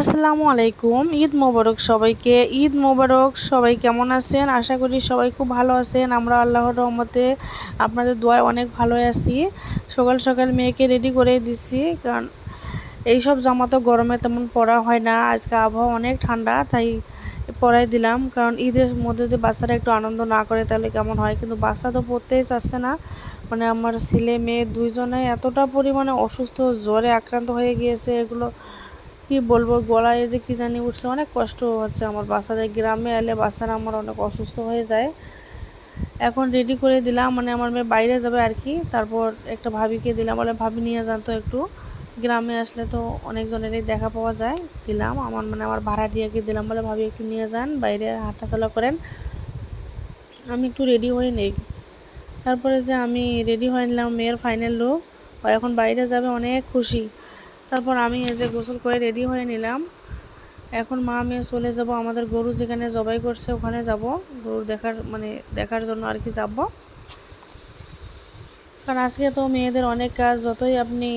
আসসালামু আলাইকুম, ঈদ মোবারক সবাইকে। ঈদ মোবারক, সবাই কেমন আছেন? আশা করি সবাই খুব ভালো আছেন। আমরা আল্লাহর রহমতে আপনাদের দোয়ায় অনেক ভালো আছি। সকাল সকাল মেয়েকে রেডি করে দিচ্ছি কারণ এইসব জামা তো গরমে তেমন পরা হয় না। আজকে আবহাওয়া অনেক ঠান্ডা, তাই পরাই দিলাম। কারণ ঈদের মধ্যে যদি বাচ্চারা একটু আনন্দ না করে, তাহলে কেমন হয়? কিন্তু বাচ্চা তো পড়তেই চাচ্ছে না। মানে আমার ছেলে, মেয়ে দুইজনে এতটা পরিমাণে অসুস্থ, জ্বরে আক্রান্ত হয়ে গিয়েছে। এগুলো কি বলব, গলায় যে কি জানি উঠছে, অনেক কষ্ট হচ্ছে আমার বাচ্চাদের গ্রামে এলে বাচ্চারা আমার অনেক অসুস্থ হয়ে যায়। এখন রেডি করে দিলাম মানে আমার মেয়ে বাইরে যাবে আর কি, তারপর একটা ভাবিকে দিলাম, বলে ভাবি নিয়ে যান তো একটু। গ্রামে আসলে তো অনেকজনেরই দেখা পাওয়া যায়, দিলাম। আমার মানে আমার ভাড়াটিয়াকে দিলাম, বলে ভাবি একটু নিয়ে যান, বাইরে হাঁটাচলা করেন। আমি একটু রেডি হয়ে নেই। তারপরে যে আমি রেডি হয়ে নিলাম, মেয়ের ফাইনাল লুক এখন বাইরে যাবে, অনেক খুশি। তারপর আমি এই যে গোসল করে রেডি হয়ে নিলাম। এখন মা মেয়ে চলে যাব আমাদের গরু যেখানে জবাই করছে, ওখানে যাব। গরু দেখার মানে দেখার জন্য আর কি যাব। কারণ আজকে তো মেয়েদের অনেক কাজ, যতই আপনি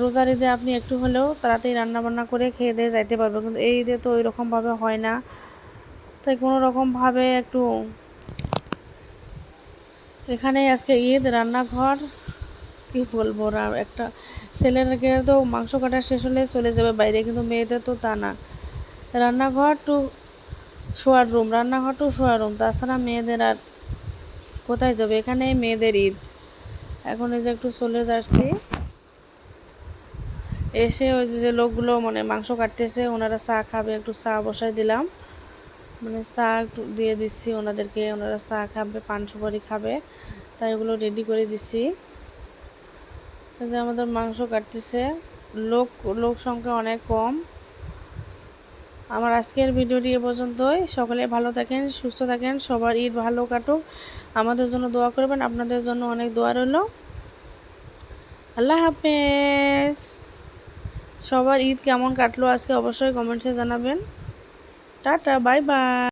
রোজার ঈদে আপনি একটু হলেও তাড়াতাড়ি রান্নাবান্না করে খেয়ে দিয়ে যাইতে পারবে কিন্তু এই ঈদে তো ওই রকমভাবে হয় না। তাই কোনো রকমভাবে একটু এখানে আজকে ঈদ, রান্নাঘর। কি বলব আর একটা ছেলেকে তো মাংস কাটা শেষ হলে চলে যাবে বাইরে, কিন্তু মেয়েদের তো তা না। রান্নাঘর টু শোয়ার রুম রান্নাঘর টু শোয়ার রুম তাছাড়া মেয়েদের আর কোথায় যাবে? এখানে মেয়েদের ঈদ। এখন এই যে একটু চলে যাচ্ছি। এসে ওই যে লোকগুলো মানে মাংস কাটতেছে, ওনারা চা খাবে, একটু চা বসাই দিলাম। মানে চা একটু দিয়ে দিচ্ছি ওনাদেরকে, ওনারা চা খাবে, পান সুপারি খাবে, তাই ওগুলো রেডি করে দিচ্ছি। যে আমাদের মাংস কাটতেছে। লোক লোক সংখ্যা অনেক কম। আমার আজকের ভিডিওটি এ পর্যন্তই। সকলে ভালো থাকেন, সুস্থ থাকেন, সবার ঈদ ভালো কাটুক। আমাদের জন্য দোয়া করবেন, আপনাদের জন্য অনেক দোয়া রইল। আল্লাহ হাফেজ। সবার ঈদ কেমন কাটলো আজকে অবশ্যই কমেন্টসে জানাবেন। Tata, bye bye.